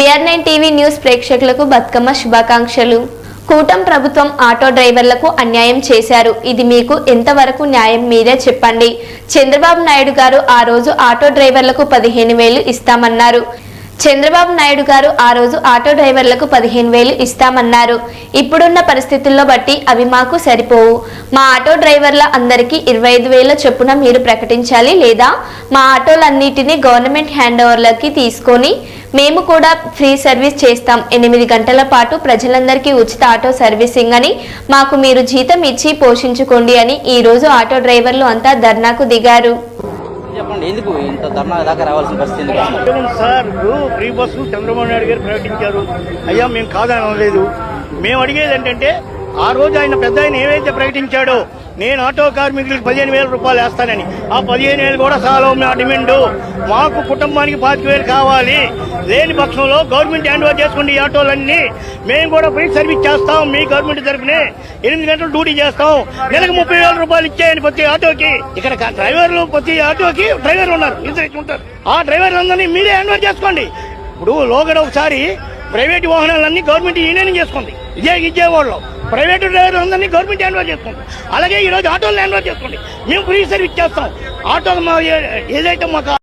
BR nine TV news ప్రేక్షకులకు బతుకమ్మ శుభాకాంక్షలు. కూటం ప్రభుత్వం ఆటో డ్రైవర్లకు అన్యాయం చేశారు. ఇది మీకు ఎంతవరకు న్యాయం మీరే చెప్పండి. చంద్రబాబు నాయుడు గారు ఆ రోజు ఆటో డ్రైవర్లకు పదిహేను వేలు ఇస్తామన్నారు. చంద్రబాబు నాయుడు గారు ఆ రోజు ఆటో డ్రైవర్లకు పదిహేను వేలు ఇస్తామన్నారు. ఇప్పుడున్న పరిస్థితుల్లో బట్టి అవి మాకు సరిపోవు. మా ఆటో డ్రైవర్ల అందరికీ ఇరవై ఐదు వేల చొప్పున మీరు ప్రకటించాలి లేదా మా ఆటోలన్నిటినీ గవర్నమెంట్ హ్యాండ్ ఓవర్లకి తీసుకొని మేము కూడా ఫ్రీ సర్వీస్ చేస్తాం. ఎనిమిది గంటల పాటు ప్రజలందరికీ ఉచిత ఆటో సర్వీసింగ్ అని మాకు మీరు జీతం ఇచ్చి పోషించుకోండి అని ఈ రోజు ఆటో డ్రైవర్లు అంతా ధర్నాకు దిగారు. చెప్పండి. ఎందుకు ఇంత ధర్నా దాకా రావాల్సిన పరిస్థితి వస్తుంది? Sir free bus Chandrababu Naidu garu ప్రకటించారు. అయ్యా మేము కాదని అనలేదు మేము అడిగేది ఏంటంటే ఆ రోజు ఆయన పెద్ద ఆయన ఏవైతే ప్రకటించాడో నేను ఆటో కార్మికులకు పదిహేను వేల రూపాయలు వేస్తానని. ఆ పదిహేను వేలు కూడా సాలం మా డిమాండ్. మాకు కుటుంబానికి పాతిక వేలు కావాలి. లేని పక్షంలో గవర్నమెంట్ హ్యాండ్ ఓవర్ చేసుకోండి ఈ ఆటోలన్నీ మేము కూడా ఫ్రీ సర్వీస్ చేస్తాం మీ గవర్నమెంట్ తరఫునే. ఎనిమిది గంటలు డ్యూటీ చేస్తాం. నెలకు ముప్పై వేల రూపాయలు ఇచ్చేయండి ప్రతి ఆటోకి. ఇక్కడ డ్రైవర్లు ప్రతి ఆటోకి డ్రైవర్ ఉన్నారు. ఇద్దరు ఉంటారు. ఆ డ్రైవర్లందరినీ మీరే హ్యాండ్ ఓవర్ చేసుకోండి. ఇప్పుడు లోగడ ఒకసారి ప్రైవేట్ వాహనాలన్నీ గవర్నమెంట్ యూనియన్ చేసుకుంది. ఇదే విజయవాడలో. ప్రైవేట్ డ్రైవర్లందరినీ గవర్నమెంట్ హ్యాండ్ ఓవర్ చేసుకుంది. అలాగే ఈ రోజు ఆటోలు హ్యాండ్ ఓవర్ చేసుకోండి మేము ఫ్రీ సర్వీస్ చేస్తాం. ఆటోలు మా ఏదైతే మాకు